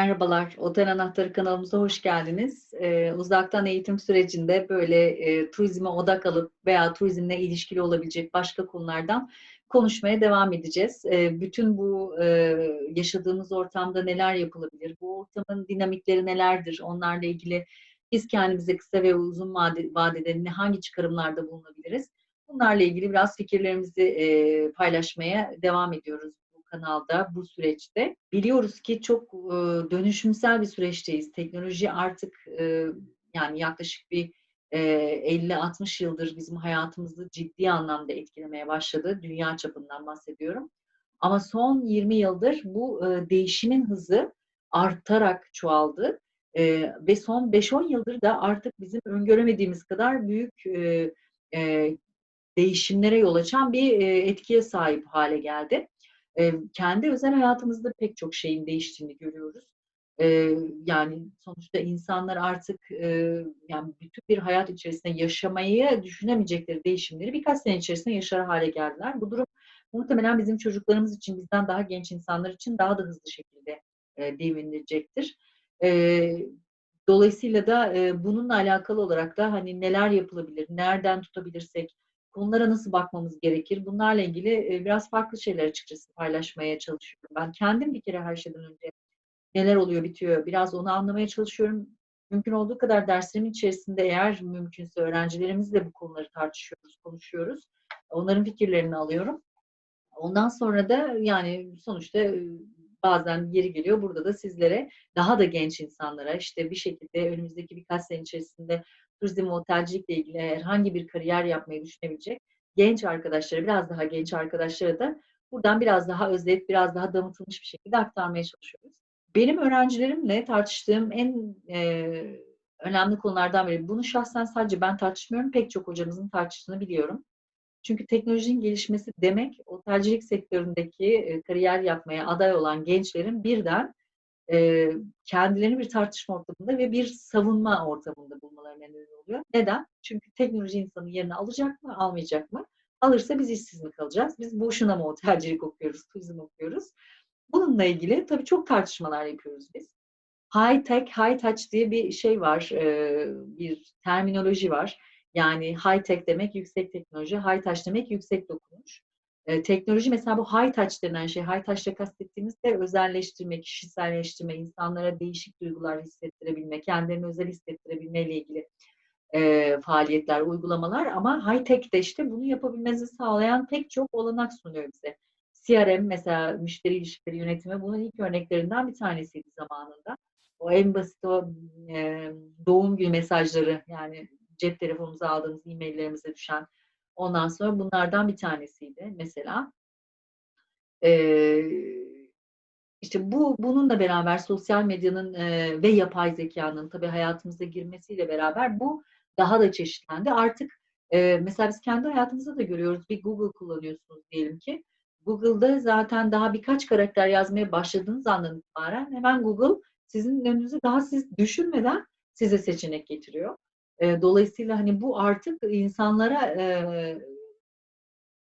Merhabalar, Otel Anahtarı kanalımıza hoş geldiniz. Eee, uzaktan eğitim sürecinde böyle eee, turizme odak alıp veya turizmle ilişkili olabilecek başka konulardan konuşmaya devam edeceğiz. Eee, bütün bu eee, yaşadığımız ortamda neler yapılabilir, bu ortamın dinamikleri nelerdir, onlarla ilgili biz kendimize kısa ve uzun vade, vadede hangi çıkarımlarda bulunabiliriz? Bunlarla ilgili biraz fikirlerimizi eee, paylaşmaya devam ediyoruz kanalda, bu süreçte. Biliyoruz ki çok e, dönüşümsel bir süreçteyiz. Teknoloji artık e, yani yaklaşık bir e, 50-60 yıldır bizim hayatımızı ciddi anlamda etkilemeye başladı. Dünya çapından bahsediyorum. Ama son 20 yıldır bu e, değişimin hızı artarak çoğaldı. E, ve son 5-10 yıldır da artık bizim öngöremediğimiz kadar büyük e, e, değişimlere yol açan bir e, etkiye sahip hale geldi. Kendi özel hayatımızda pek çok şeyin değiştiğini görüyoruz. Yani sonuçta insanlar artık yani bütün bir hayat içerisinde yaşamayı düşünemeyecekleri değişimleri birkaç sene içerisinde yaşar hale geldiler. Bu durum muhtemelen bizim çocuklarımız için, bizden daha genç insanlar için daha da hızlı şekilde e, devrilecektir. E, dolayısıyla da bununla alakalı olarak da hani neler yapılabilir, nereden tutabilirsek, konulara nasıl bakmamız gerekir? Bunlarla ilgili e, biraz farklı şeyler açıkçası paylaşmaya çalışıyorum. Ben kendim bir kere her şeyden önce neler oluyor, bitiyor biraz onu anlamaya çalışıyorum. Mümkün olduğu kadar derslerimin içerisinde eğer mümkünse öğrencilerimizle bu konuları tartışıyoruz, konuşuyoruz. Onların fikirlerini alıyorum. Ondan sonra da yani sonuçta e, bazen yeri geliyor burada da sizlere daha da genç insanlara işte bir şekilde önümüzdeki birkaç sene içerisinde turizm ve otelcilikle ilgili herhangi bir kariyer yapmayı düşünebilecek genç arkadaşlara, biraz daha genç arkadaşlara da buradan biraz daha özleyip biraz daha damıtılmış bir şekilde aktarmaya çalışıyoruz. Benim öğrencilerimle tartıştığım en e, önemli konulardan biri. Bunu şahsen sadece ben tartışmıyorum. Pek çok hocamızın tartıştığını biliyorum. Çünkü teknolojinin gelişmesi demek otelcilik sektöründeki e, kariyer yapmaya aday olan gençlerin birden e, kendilerini bir tartışma ortamında ve bir savunma ortamında bulmalarına neden oluyor. Neden? Çünkü teknoloji insanın yerini alacak mı, almayacak mı? Alırsa biz işsiz mi kalacağız? Biz boşuna mı otelcilik okuyoruz, turizm okuyoruz? Bununla ilgili tabii çok tartışmalar yapıyoruz biz. High tech, high touch diye bir şey var, e, bir terminoloji var. Yani high tech demek yüksek teknoloji, high touch demek yüksek dokunuş. E, teknoloji mesela bu high touch denen şey, high touch'ta kastettiğimiz de özelleştirme, kişiselleştirme, insanlara değişik duygular hissettirebilme, kendilerini özel hissettirebilme ile ilgili e, faaliyetler, uygulamalar ama high tech de işte bunu yapabilmenizi sağlayan pek çok olanak sunuyor bize. CRM mesela müşteri ilişkileri yönetimi bunun ilk örneklerinden bir tanesiydi zamanında. O en basit o e, doğum günü mesajları yani cep telefonumuza aldığımız e-maillerimize düşen ondan sonra bunlardan bir tanesiydi mesela. Ee, işte bu bununla beraber sosyal medyanın e, ve yapay zekanın tabii hayatımıza girmesiyle beraber bu daha da çeşitlendi. Artık e, mesela biz kendi hayatımızda da görüyoruz. Bir Google kullanıyorsunuz diyelim ki. Google'da zaten daha birkaç karakter yazmaya başladığınız andan itibaren hemen Google sizin önünüze daha siz düşünmeden size seçenek getiriyor. Dolayısıyla hani bu artık insanlara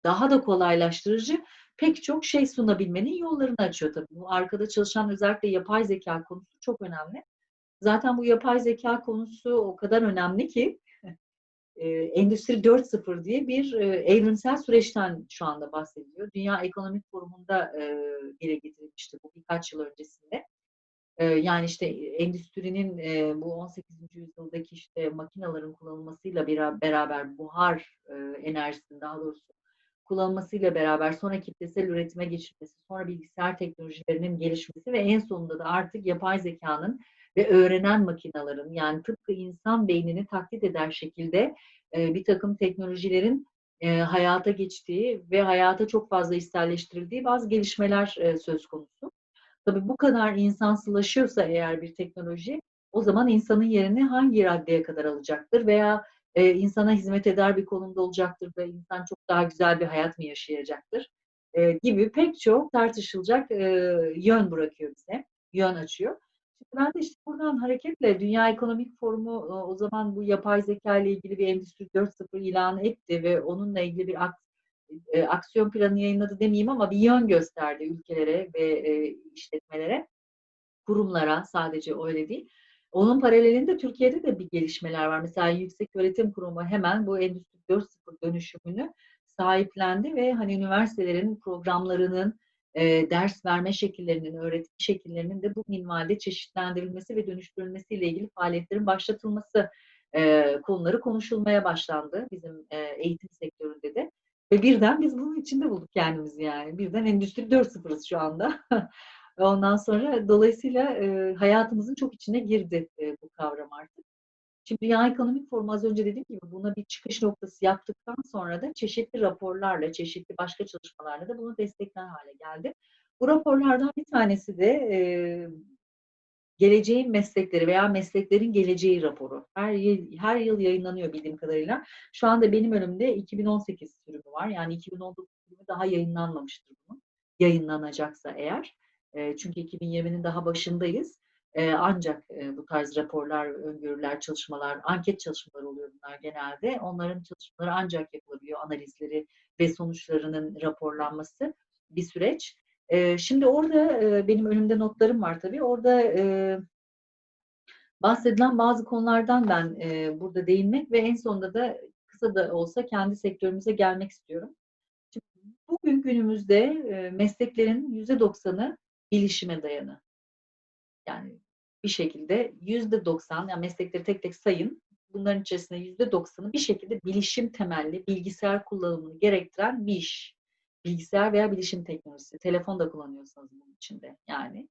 daha da kolaylaştırıcı pek çok şey sunabilmenin yollarını açıyor tabii. Bu arkada çalışan özellikle yapay zeka konusu çok önemli. Zaten bu yapay zeka konusu o kadar önemli ki e, Endüstri 4.0 diye bir e, evrimsel süreçten şu anda bahsediliyor. Dünya Ekonomik Forumu'nda e, dile getirilmişti bu birkaç yıl öncesinde. Yani işte endüstrinin bu 18. yüzyıldaki işte makinaların kullanılmasıyla beraber buhar e, enerjisinin daha doğrusu kullanılmasıyla beraber sonra kitlesel üretime geçilmesi, sonra bilgisayar teknolojilerinin gelişmesi ve en sonunda da artık yapay zekanın ve öğrenen makinaların yani tıpkı insan beynini taklit eder şekilde bir takım teknolojilerin hayata geçtiği ve hayata çok fazla isterleştirildiği bazı gelişmeler söz konusu. Tabii bu kadar insansılaşıyorsa eğer bir teknoloji o zaman insanın yerini hangi raddeye kadar alacaktır veya e, insana hizmet eder bir konumda olacaktır ve insan çok daha güzel bir hayat mı yaşayacaktır e, gibi pek çok tartışılacak e, yön bırakıyor bize, yön açıyor. Ben de işte buradan hareketle Dünya Ekonomik Forumu e, o zaman bu yapay zeka ile ilgili bir Endüstri 4.0 ilan etti ve onunla ilgili bir aks, e, aksiyon planı yayınladı demeyeyim ama bir yön gösterdi ülkelere ve e, işletmelere. kurumlara sadece öyle değil. Onun paralelinde Türkiye'de de bir gelişmeler var. Mesela Yüksek Öğretim Kurumu hemen bu Endüstri 4.0 dönüşümünü sahiplendi ve hani üniversitelerin programlarının e, ders verme şekillerinin, öğretim şekillerinin de bu minvalde çeşitlendirilmesi ve dönüştürülmesiyle ilgili faaliyetlerin başlatılması e, konuları konuşulmaya başlandı bizim e, eğitim sektöründe de. Ve birden biz bunun içinde bulduk kendimizi yani. Birden Endüstri 4.0'ız şu anda. Ondan sonra dolayısıyla e, hayatımızın çok içine girdi e, bu kavram artık. Şimdi Dünya Ekonomik Forumu az önce dediğim gibi buna bir çıkış noktası yaptıktan sonra da çeşitli raporlarla, çeşitli başka çalışmalarla da bunu destekler hale geldi. Bu raporlardan bir tanesi de e, geleceğin meslekleri veya mesleklerin geleceği raporu. Her yıl, her yıl yayınlanıyor bildiğim kadarıyla. Şu anda benim önümde 2018 sürümü var. Yani 2019 sürümü daha yayınlanmamıştır bunun. Yayınlanacaksa eğer. E, çünkü 2020'nin daha başındayız. E, ancak e, bu tarz raporlar, öngörüler, çalışmalar, anket çalışmaları oluyor bunlar genelde. Onların çalışmaları ancak yapılabiliyor. Analizleri ve sonuçlarının raporlanması bir süreç. E, şimdi orada e, benim önümde notlarım var tabii. Orada e, bahsedilen bazı konulardan ben e, burada değinmek ve en sonunda da kısa da olsa kendi sektörümüze gelmek istiyorum. Şimdi bugün günümüzde e, mesleklerin %90'ı bilişime dayanı. Yani bir şekilde yüzde doksan, yani meslekleri tek tek sayın, bunların içerisinde yüzde doksanı bir şekilde bilişim temelli, bilgisayar kullanımını gerektiren bir iş. Bilgisayar veya bilişim teknolojisi. Telefon da kullanıyorsanız bunun içinde yani.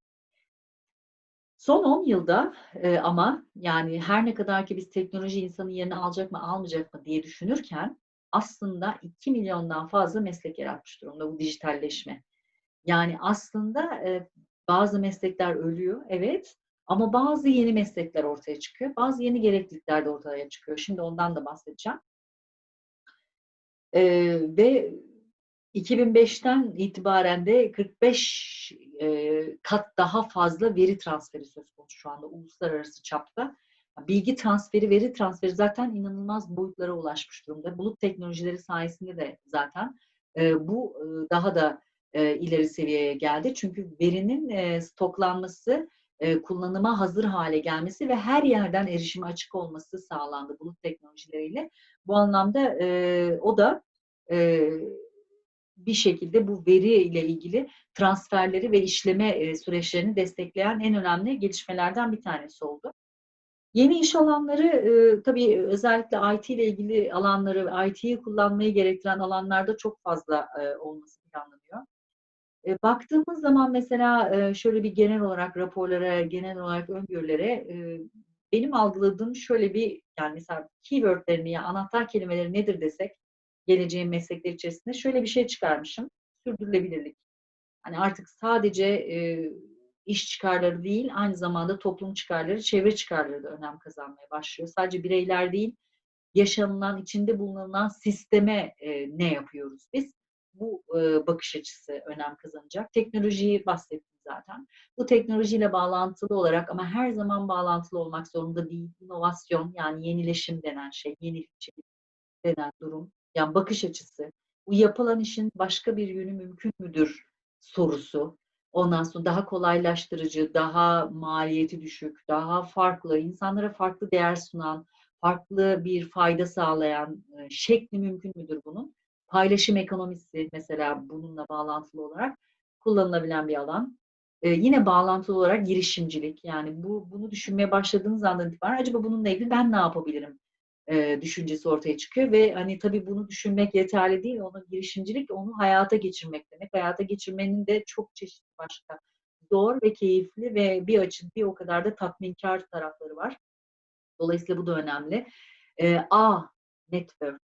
Son 10 yılda e, ama yani her ne kadar ki biz teknoloji insanın yerini alacak mı almayacak mı diye düşünürken aslında 2 milyondan fazla meslek yaratmış durumda bu dijitalleşme. Yani aslında e, bazı meslekler ölüyor, evet. Ama bazı yeni meslekler ortaya çıkıyor. Bazı yeni gereklilikler de ortaya çıkıyor. Şimdi ondan da bahsedeceğim. Ee, ve 2005'ten itibaren de 45 e, kat daha fazla veri transferi söz konusu şu anda uluslararası çapta. Bilgi transferi, veri transferi zaten inanılmaz boyutlara ulaşmış durumda. Bulut teknolojileri sayesinde de zaten e, bu e, daha da ileri seviyeye geldi. Çünkü verinin stoklanması, kullanıma hazır hale gelmesi ve her yerden erişime açık olması sağlandı bulut teknolojileriyle. Bu anlamda o da bir şekilde bu veri ile ilgili transferleri ve işleme e, süreçlerini destekleyen en önemli gelişmelerden bir tanesi oldu. Yeni iş alanları e, tabii özellikle IT ile ilgili alanları, IT'yi kullanmayı gerektiren alanlarda çok fazla e, olması planlanıyor. Baktığımız zaman mesela şöyle bir genel olarak raporlara, genel olarak öngörülere benim algıladığım şöyle bir yani mesela keywordlerini ya anahtar kelimeleri nedir desek geleceğin meslekler içerisinde şöyle bir şey çıkarmışım. Sürdürülebilirlik. Hani artık sadece e, iş çıkarları değil, aynı zamanda toplum çıkarları, çevre çıkarları da önem kazanmaya başlıyor. Sadece bireyler değil, yaşanılan, içinde bulunan sisteme e, ne yapıyoruz biz? bu e, bakış açısı önem kazanacak. Teknolojiyi bahsettim zaten. Bu teknolojiyle bağlantılı olarak ama her zaman bağlantılı olmak zorunda değil. İnovasyon yani yenileşim denen şey, yenilikçi denen durum. Yani bakış açısı. Bu yapılan işin başka bir yönü mümkün müdür sorusu. Ondan sonra daha kolaylaştırıcı, daha maliyeti düşük, daha farklı, insanlara farklı değer sunan, farklı bir fayda sağlayan şekli mümkün müdür bunun? Paylaşım ekonomisi mesela bununla bağlantılı olarak kullanılabilen bir alan. Ee, yine bağlantılı olarak girişimcilik. Yani bu bunu düşünmeye başladığınız andan itibaren acaba bununla ilgili ben ne yapabilirim e, düşüncesi ortaya çıkıyor ve hani tabii bunu düşünmek yeterli değil. Onu girişimcilik onu hayata geçirmek demek. Hayata geçirmenin de çok çeşitli başka zor ve keyifli ve bir açın bir o kadar da tatminkar tarafları var. Dolayısıyla bu da önemli. E, A network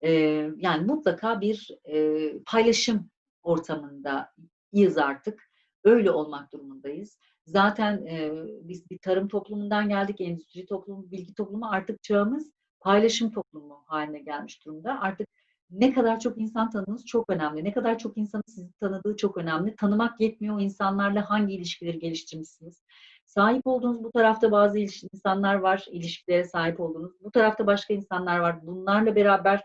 e, yani mutlaka bir e, paylaşım ortamındayız artık. Öyle olmak durumundayız. Zaten e, biz bir tarım toplumundan geldik, endüstri toplumu, bilgi toplumu artık çağımız paylaşım toplumu haline gelmiş durumda. Artık ne kadar çok insan tanıdığınız çok önemli. Ne kadar çok insanın sizi tanıdığı çok önemli. Tanımak yetmiyor. O insanlarla hangi ilişkileri geliştirmişsiniz? Sahip olduğunuz bu tarafta bazı insanlar var, ilişkilere sahip olduğunuz. Bu tarafta başka insanlar var. Bunlarla beraber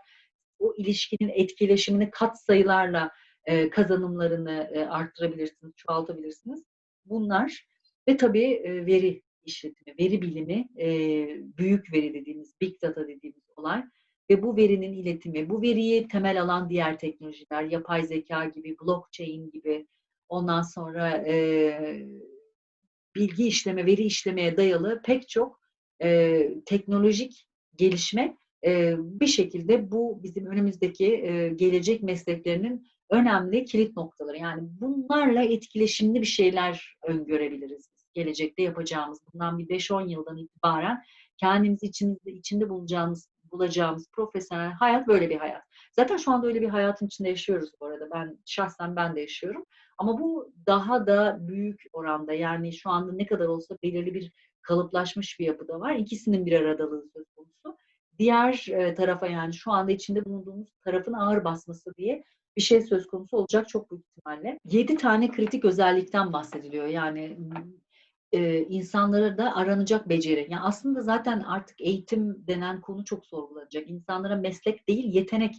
o ilişkinin etkileşimini kat sayılarla e, kazanımlarını e, arttırabilirsiniz, çoğaltabilirsiniz. Bunlar ve tabii e, veri işletimi, veri bilimi, e, büyük veri dediğimiz, big data dediğimiz olay ve bu verinin iletimi, bu veriyi temel alan diğer teknolojiler, yapay zeka gibi, blockchain gibi, ondan sonra e, bilgi işleme, veri işlemeye dayalı pek çok e, teknolojik gelişme e, bir şekilde bu bizim önümüzdeki e, gelecek mesleklerinin önemli kilit noktaları. Yani bunlarla etkileşimli bir şeyler öngörebiliriz. Gelecekte yapacağımız bundan bir 5-10 yıldan itibaren kendimizi içimizde, içinde bulacağımız, bulacağımız profesyonel hayat böyle bir hayat. Zaten şu anda öyle bir hayatın içinde yaşıyoruz bu arada. Ben şahsen ben de yaşıyorum. Ama bu daha da büyük oranda yani şu anda ne kadar olsa belirli bir kalıplaşmış bir yapıda var. İkisinin bir aradalığı söz konusu. Diğer e, tarafa yani şu anda içinde bulunduğumuz tarafın ağır basması diye bir şey söz konusu olacak çok büyük ihtimalle. Yedi tane kritik özellikten bahsediliyor. Yani e, insanlara da aranacak beceri. Yani aslında zaten artık eğitim denen konu çok sorgulanacak. İnsanlara meslek değil yetenek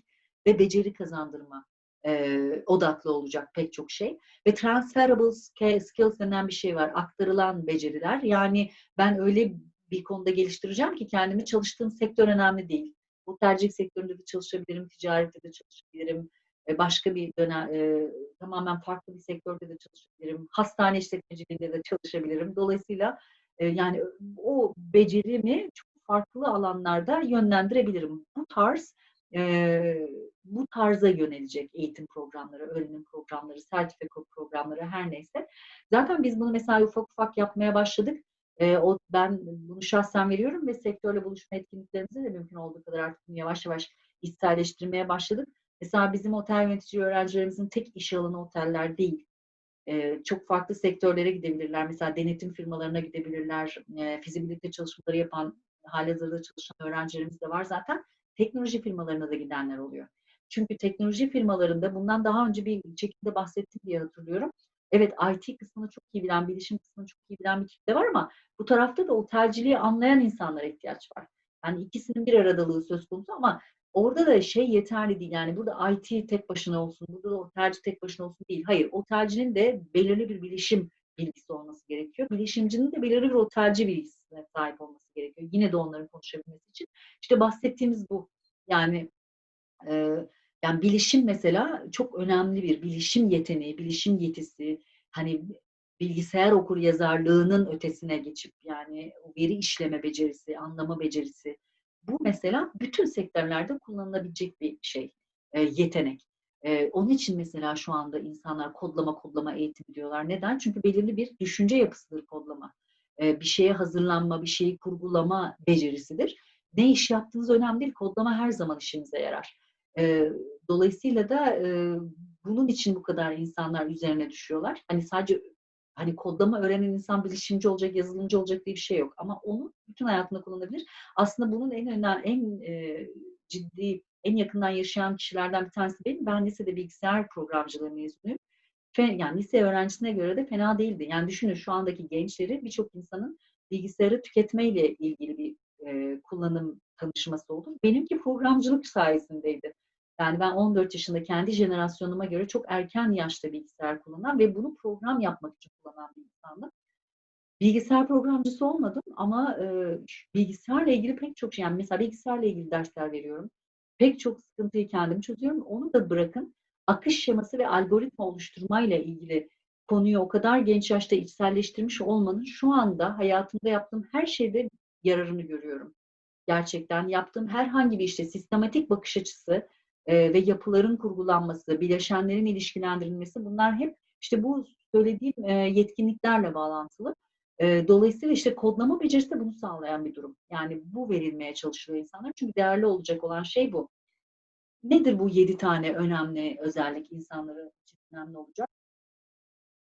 ve beceri kazandırma e, odaklı olacak pek çok şey. Ve transferable skills denen bir şey var. Aktarılan beceriler. Yani ben öyle bir konuda geliştireceğim ki kendimi çalıştığım sektör önemli değil. Bu tercih sektöründe de çalışabilirim, ticarette de çalışabilirim, başka bir dönem e, tamamen farklı bir sektörde de çalışabilirim. Hastane işletmeciliğinde de çalışabilirim. Dolayısıyla e, yani o becerimi çok farklı alanlarda yönlendirebilirim. Bu tarz e, bu tarza yönelecek eğitim programları, öğrenim programları, sertifika programları her neyse. Zaten biz bunu mesela ufak ufak yapmaya başladık. E, o ben bunu şahsen veriyorum ve sektörle buluşma etkinliklerimize de mümkün olduğu kadar artık yavaş yavaş içselleştirmeye başladık. Mesela bizim otel yönetici öğrencilerimizin tek iş alanı oteller değil. Çok farklı sektörlere gidebilirler. Mesela denetim firmalarına gidebilirler. Fizibilite çalışmaları yapan, halihazırda çalışan öğrencilerimiz de var zaten. Teknoloji firmalarına da gidenler oluyor. Çünkü teknoloji firmalarında bundan daha önce bir şekilde bahsettim diye hatırlıyorum. Evet IT kısmını çok iyi bilen, bilişim kısmını çok iyi bilen bir kitle var ama bu tarafta da otelciliği anlayan insanlara ihtiyaç var. Yani ikisinin bir aradalığı söz konusu ama Orada da şey yeterli değil. Yani burada IT tek başına olsun, burada da otelci tek başına olsun değil. Hayır, otelcinin de belirli bir bilişim bilgisi olması gerekiyor. Bilişimcinin de belirli bir otelci bilgisine sahip olması gerekiyor. Yine de onların konuşabilmesi için. İşte bahsettiğimiz bu. Yani e, yani bilişim mesela çok önemli bir bilişim yeteneği, bilişim yetisi, hani bilgisayar okur yazarlığının ötesine geçip yani veri işleme becerisi, anlama becerisi, bu mesela bütün sektörlerde kullanılabilecek bir şey, e, yetenek. E, onun için mesela şu anda insanlar kodlama kodlama eğitimi diyorlar. Neden? Çünkü belirli bir düşünce yapısıdır kodlama. E, bir şeye hazırlanma, bir şeyi kurgulama becerisidir. Ne iş yaptığınız önemli değil. Kodlama her zaman işinize yarar. E, dolayısıyla da e, bunun için bu kadar insanlar üzerine düşüyorlar. Hani sadece hani kodlama öğrenen insan bilişimci olacak, yazılımcı olacak diye bir şey yok. Ama onu bütün hayatında kullanabilir. Aslında bunun en önemli, en e, ciddi, en yakından yaşayan kişilerden bir tanesi benim. Ben lisede bilgisayar programcılığı mezunuyum. Yani lise öğrencisine göre de fena değildi. Yani düşünün şu andaki gençleri birçok insanın bilgisayarı tüketmeyle ilgili bir e, kullanım tanışması oldu. Benimki programcılık sayesindeydi. Yani ben 14 yaşında kendi jenerasyonuma göre çok erken yaşta bilgisayar kullanan ve bunu program yapmak için kullanan bir insandım. Bilgisayar programcısı olmadım ama e, bilgisayarla ilgili pek çok şey, yani mesela bilgisayarla ilgili dersler veriyorum. Pek çok sıkıntıyı kendim çözüyorum. Onu da bırakın akış şeması ve algoritma oluşturmayla ilgili konuyu o kadar genç yaşta içselleştirmiş olmanın şu anda hayatımda yaptığım her şeyde yararını görüyorum. Gerçekten yaptığım herhangi bir işte sistematik bakış açısı, ve yapıların kurgulanması, bileşenlerin ilişkilendirilmesi bunlar hep işte bu söylediğim yetkinliklerle bağlantılı. Dolayısıyla işte kodlama becerisi de bunu sağlayan bir durum. Yani bu verilmeye çalışılıyor insanlar. Çünkü değerli olacak olan şey bu. Nedir bu yedi tane önemli özellik insanlara için önemli olacak?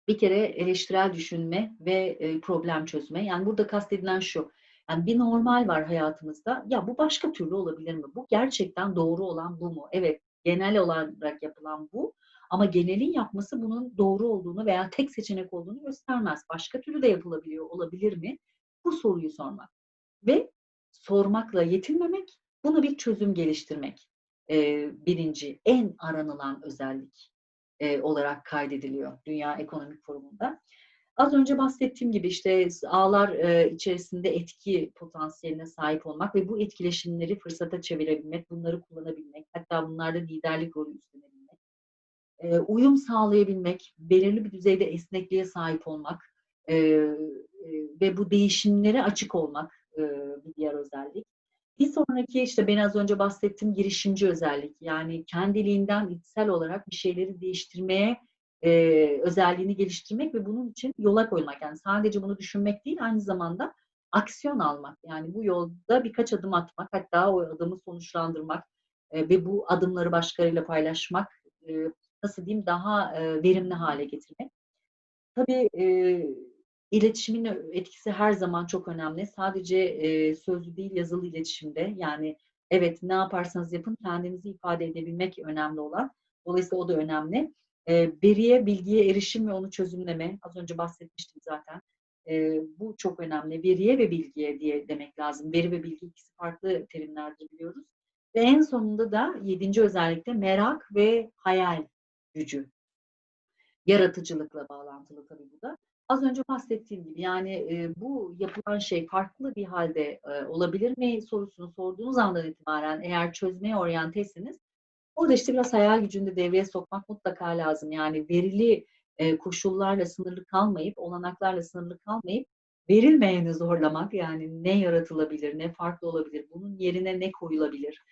Bir kere eleştirel düşünme ve problem çözme. Yani burada kastedilen şu. Yani bir normal var hayatımızda. Ya bu başka türlü olabilir mi? Bu gerçekten doğru olan bu mu? Evet, genel olarak yapılan bu. Ama genelin yapması bunun doğru olduğunu veya tek seçenek olduğunu göstermez. Başka türlü de yapılabiliyor olabilir mi? Bu soruyu sormak. Ve sormakla yetinmemek, bunu bir çözüm geliştirmek. Ee, birinci, en aranılan özellik e, olarak kaydediliyor Dünya Ekonomik Forumu'nda. Az önce bahsettiğim gibi işte ağlar e, içerisinde etki potansiyeline sahip olmak ve bu etkileşimleri fırsata çevirebilmek, bunları kullanabilmek, hatta bunlarda liderlik rolü üstlenebilmek, e, uyum sağlayabilmek, belirli bir düzeyde esnekliğe sahip olmak e, ve bu değişimlere açık olmak bir diğer özellik. Bir sonraki işte ben az önce bahsettiğim girişimci özellik. Yani kendiliğinden içsel olarak bir şeyleri değiştirmeye e, özelliğini geliştirmek ve bunun için yola koymak. Yani sadece bunu düşünmek değil aynı zamanda aksiyon almak. Yani bu yolda birkaç adım atmak hatta o adımı sonuçlandırmak e, ve bu adımları başkalarıyla paylaşmak e, nasıl diyeyim daha e, verimli hale getirmek. Tabii e, İletişimin etkisi her zaman çok önemli. Sadece e, sözlü değil, yazılı iletişimde. Yani evet ne yaparsanız yapın kendinizi ifade edebilmek önemli olan. Dolayısıyla o da önemli. E, veriye, bilgiye erişim ve onu çözümleme. Az önce bahsetmiştim zaten. E, bu çok önemli. Veriye ve bilgiye diye demek lazım. Veri ve bilgi ikisi farklı terimlerdir biliyoruz. Ve en sonunda da yedinci özellikle merak ve hayal gücü. Yaratıcılıkla bağlantılı tabii bu da. Az önce bahsettiğim gibi yani e, bu yapılan şey farklı bir halde e, olabilir mi sorusunu sorduğunuz andan itibaren eğer çözmeye oryanteyseniz orada işte biraz hayal gücünü de devreye sokmak mutlaka lazım. Yani verili e, koşullarla sınırlı kalmayıp, olanaklarla sınırlı kalmayıp verilmeyeni zorlamak yani ne yaratılabilir, ne farklı olabilir, bunun yerine ne koyulabilir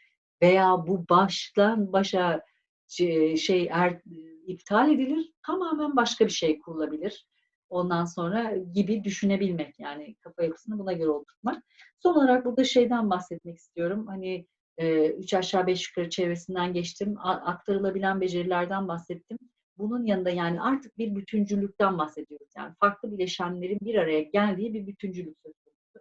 veya bu baştan başa şey er, iptal edilir, tamamen başka bir şey kurulabilir ondan sonra gibi düşünebilmek yani kafa yapısını buna göre oturtmak. Son olarak burada şeyden bahsetmek istiyorum. Hani e, üç aşağı beş yukarı çevresinden geçtim. Aktarılabilen becerilerden bahsettim. Bunun yanında yani artık bir bütüncülükten bahsediyoruz. Yani farklı bileşenlerin bir araya geldiği bir bütüncülük söz.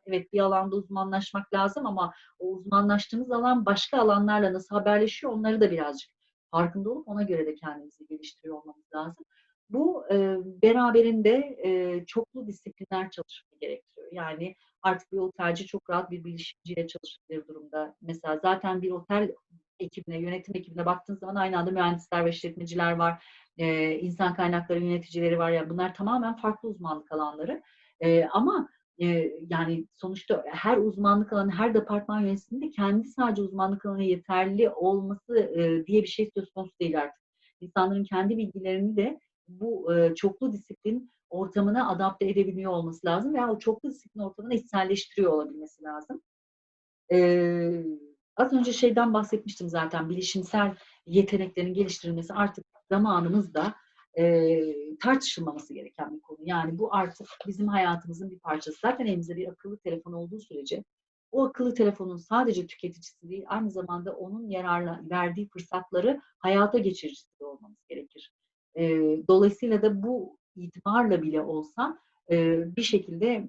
Evet bir alanda uzmanlaşmak lazım ama o uzmanlaştığımız alan başka alanlarla nasıl haberleşiyor onları da birazcık farkında olup ona göre de kendimizi geliştiriyor olmamız lazım. Bu e, beraberinde e, çoklu disiplinler çalışmayı gerektiriyor. Yani artık bir otelci çok rahat bir bilişimciyle çalışabilir durumda. Mesela zaten bir otel ekibine, yönetim ekibine baktığınız zaman aynı anda mühendisler ve işletmeciler var, e, insan kaynakları yöneticileri var. Yani bunlar tamamen farklı uzmanlık alanları. E, ama e, yani sonuçta her uzmanlık alanı, her departman yöneticisinde kendi sadece uzmanlık alanı yeterli olması e, diye bir şey söz konusu değil artık. İnsanların kendi bilgilerini de bu e, çoklu disiplin ortamına adapte edebiliyor olması lazım veya o çoklu disiplin ortamını içselleştiriyor olabilmesi lazım. Ee, az önce şeyden bahsetmiştim zaten bilişimsel yeteneklerin geliştirilmesi artık zamanımızda e, tartışılmaması gereken bir konu. Yani bu artık bizim hayatımızın bir parçası. Zaten elimizde bir akıllı telefon olduğu sürece o akıllı telefonun sadece tüketicisi değil, aynı zamanda onun yararla verdiği fırsatları hayata geçiricisi de olmamız gerekir. E, dolayısıyla da bu itibarla bile olsa bir şekilde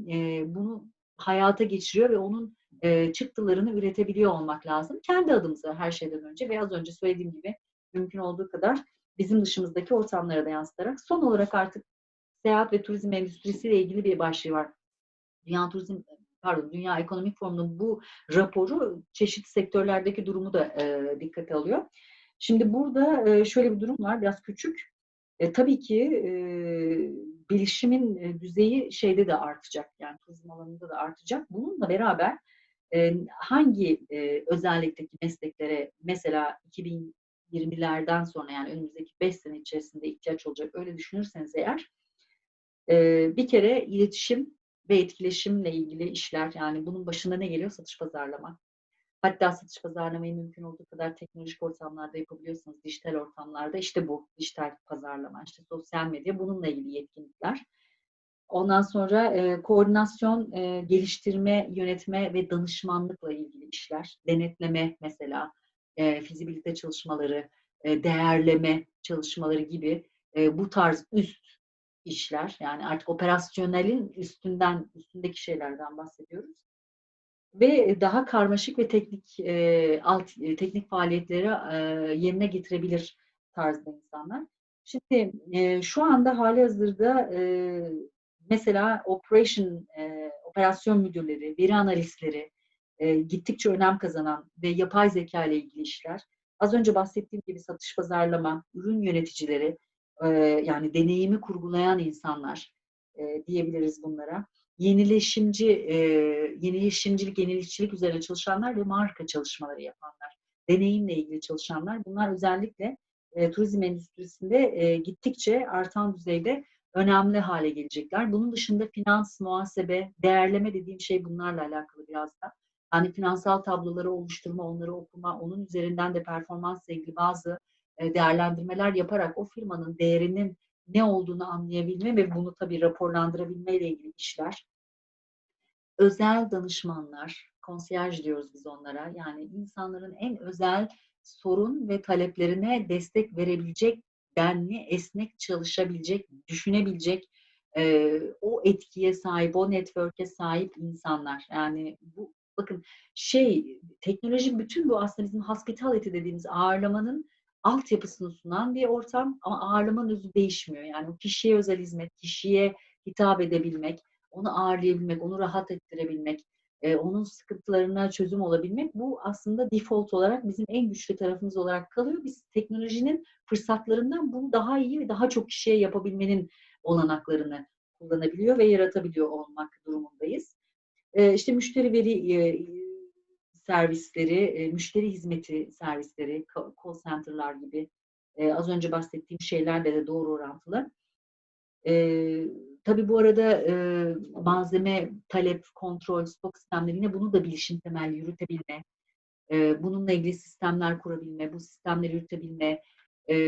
bunu hayata geçiriyor ve onun çıktılarını üretebiliyor olmak lazım. Kendi adımıza her şeyden önce ve az önce söylediğim gibi mümkün olduğu kadar bizim dışımızdaki ortamlara da yansıtarak son olarak artık seyahat ve turizm endüstrisiyle ilgili bir başlığı var. Dünya Turizm pardon Dünya Ekonomik Forumu'nun bu raporu çeşitli sektörlerdeki durumu da e, dikkate alıyor. Şimdi burada e, şöyle bir durum var, biraz küçük. E, tabii ki e, bilişimin düzeyi şeyde de artacak. Yani turizm alanında da artacak. Bununla beraber e, hangi e, özellikteki mesleklere mesela 2020'lerden sonra yani önümüzdeki 5 sene içerisinde ihtiyaç olacak öyle düşünürseniz eğer e, bir kere iletişim ve etkileşimle ilgili işler yani bunun başında ne geliyor? Satış pazarlama. Hatta satış pazarlamayı mümkün olduğu kadar teknolojik ortamlarda yapabiliyorsanız, dijital ortamlarda işte bu dijital pazarlama, işte sosyal medya bununla ilgili yetkinlikler. Ondan sonra e, koordinasyon, e, geliştirme, yönetme ve danışmanlıkla ilgili işler. Denetleme mesela, e, fizibilite çalışmaları, e, değerleme çalışmaları gibi e, bu tarz üst işler. Yani artık operasyonelin üstünden, üstündeki şeylerden bahsediyoruz ve daha karmaşık ve teknik e, alt e, teknik faaliyetleri e, yerine getirebilir tarzda insanlar. Şimdi e, şu anda hali hazırda e, mesela operation e, operasyon müdürleri, veri analistleri e, gittikçe önem kazanan ve yapay zeka ile ilgili işler. Az önce bahsettiğim gibi satış pazarlama, ürün yöneticileri, e, yani deneyimi kurgulayan insanlar, e, diyebiliriz bunlara. Yenileşimci, e, yenileşimcilik, yenilikçilik üzerine çalışanlar ve marka çalışmaları yapanlar, deneyimle ilgili çalışanlar. Bunlar özellikle e, turizm endüstrisinde e, gittikçe artan düzeyde önemli hale gelecekler. Bunun dışında finans, muhasebe, değerleme dediğim şey bunlarla alakalı biraz da. Yani finansal tabloları oluşturma, onları okuma, onun üzerinden de performansla ilgili bazı e, değerlendirmeler yaparak o firmanın değerinin ne olduğunu anlayabilme ve bunu tabii raporlandırabilme ile ilgili işler. Özel danışmanlar, konsiyerj diyoruz biz onlara. Yani insanların en özel sorun ve taleplerine destek verebilecek, denli, esnek çalışabilecek, düşünebilecek, e, o etkiye sahip, o network'e sahip insanlar. Yani bu bakın şey teknoloji bütün bu aslında bizim hospitality dediğimiz ağırlamanın altyapısını sunan bir ortam ama ağırlamanın özü değişmiyor. Yani kişiye özel hizmet, kişiye hitap edebilmek, onu ağırlayabilmek, onu rahat ettirebilmek, e, onun sıkıntılarına çözüm olabilmek bu aslında default olarak bizim en güçlü tarafımız olarak kalıyor. Biz teknolojinin fırsatlarından bunu daha iyi ve daha çok kişiye yapabilmenin olanaklarını kullanabiliyor ve yaratabiliyor olmak durumundayız. E, işte müşteri veri e, servisleri, e, müşteri hizmeti servisleri, call center'lar gibi e, az önce bahsettiğim şeylerle de doğru orantılı. E, tabii bu arada malzeme, talep, kontrol, stok sistemleri yine bunu da bilişim temelli yürütebilme, bununla ilgili sistemler kurabilme, bu sistemleri yürütebilme.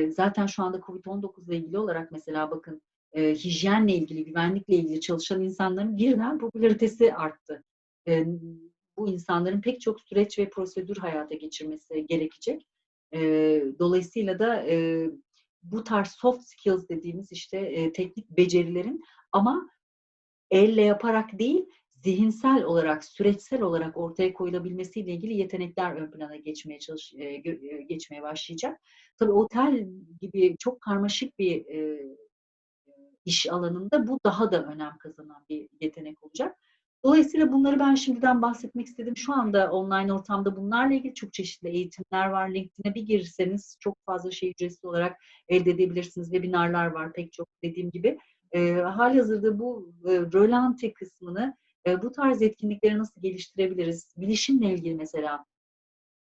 Zaten şu anda COVID-19 ile ilgili olarak mesela bakın hijyenle ilgili, güvenlikle ilgili çalışan insanların birden popülaritesi arttı. Bu insanların pek çok süreç ve prosedür hayata geçirmesi gerekecek. E, dolayısıyla da e, bu tarz soft skills dediğimiz işte e, teknik becerilerin ama elle yaparak değil, zihinsel olarak, süreçsel olarak ortaya koyulabilmesiyle ilgili yetenekler ön plana geçmeye çalış e, geçmeye başlayacak. Tabii otel gibi çok karmaşık bir e, iş alanında bu daha da önem kazanan bir yetenek olacak. Dolayısıyla bunları ben şimdiden bahsetmek istedim. Şu anda online ortamda bunlarla ilgili çok çeşitli eğitimler var. LinkedIn'e bir girseniz çok fazla şey ücretsiz olarak elde edebilirsiniz. Webinarlar var pek çok dediğim gibi. E, hali hazırda bu e, rölanti kısmını e, bu tarz etkinlikleri nasıl geliştirebiliriz? Bilişimle ilgili mesela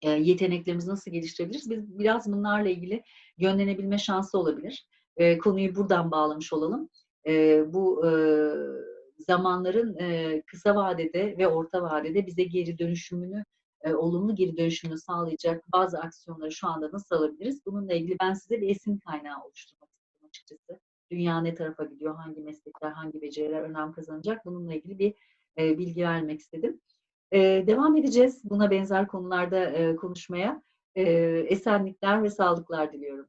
e, yeteneklerimizi nasıl geliştirebiliriz? Biz biraz bunlarla ilgili yönlenebilme şansı olabilir. E, konuyu buradan bağlamış olalım. E, bu e, zamanların kısa vadede ve orta vadede bize geri dönüşümünü, e, olumlu geri dönüşümünü sağlayacak bazı aksiyonları şu anda nasıl alabiliriz? Bununla ilgili ben size bir esin kaynağı oluşturmak istiyorum açıkçası. Dünya ne tarafa gidiyor, hangi meslekler, hangi beceriler önem kazanacak? Bununla ilgili bir e, bilgi vermek istedim. E, devam edeceğiz buna benzer konularda konuşmaya. Esenlikler ve sağlıklar diliyorum.